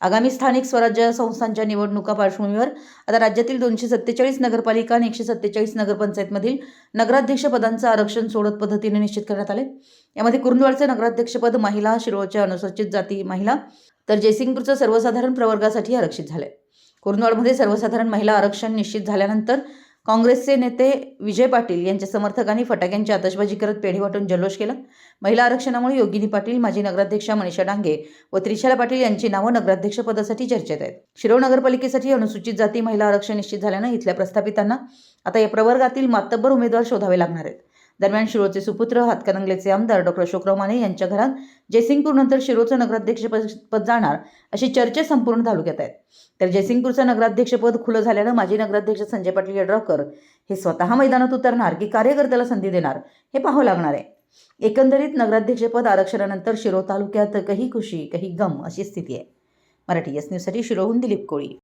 आगामी स्थानिक स्वराज्य संस्थांच्या निवडणुका पार्श्वभूमीवर आता राज्यातील दोनशे सत्तेचाळीस नगरपालिका आणि एकशे सत्तेचाळीस नगरपंचायतमधील नगराध्यक्षपदांचं आरक्षण सोडत पद्धतीने निश्चित करण्यात आले. यामध्ये कुरुंदवाडचं नगराध्यक्षपद महिला शिरोळच्या अनुसूचित जाती महिला तर जयसिंगपूरचं सर्वसाधारण प्रवर्गासाठी आरक्षित झाले कुरुंदवाडमध्ये सर्वसाधारण महिला आरक्षण निश्चित झाल्यानंतर काँग्रेसचे नेते विजय पाटील यांच्या समर्थकांनी फटाक्यांची आतषबाजी करत पेढी वाटून जल्लोष केला. महिला आरक्षणामुळे योगिनी पाटील माजी नगराध्यक्षा मनीषा डांगे व त्रिशाला पाटील यांची नावं नगराध्यक्षपदासाठी चर्चेत आहेत. शिरोळ नगरपालिकेसाठी अनुसूचित जाती महिला आरक्षण निश्चित झाल्यानं इथल्या प्रस्थापितांना आता या प्रवर्गातील मातब्बर उमेदवार शोधावे लागणार आहेत. दरम्यान शिरोळचे सुपुत्र हातकणंगलेचे आमदार डॉक्टर अशोकराव माने यांच्या घरात जयसिंगपूरनंतर शिरोळचं नगराध्यक्षपद पद जाणार अशी चर्चा संपूर्ण तालुक्यात आहेत तर जयसिंगपूरचं नगराध्यक्षपद खुलं झाल्यानं माजी नगराध्यक्ष संजय पाटील यड्रावकर हे स्वतः मैदानात उतरणार की कार्यकर्त्याला संधी देणार हे पाहावं लागणार आहे. एकंदरीत नगराध्यक्षपद आरक्षणानंतर शिरो तालुक्यात काही खुशी काही गम अशी स्थिती आहे. मराठी एस न्यूजसाठी शिरोहून दिलीप कोळी.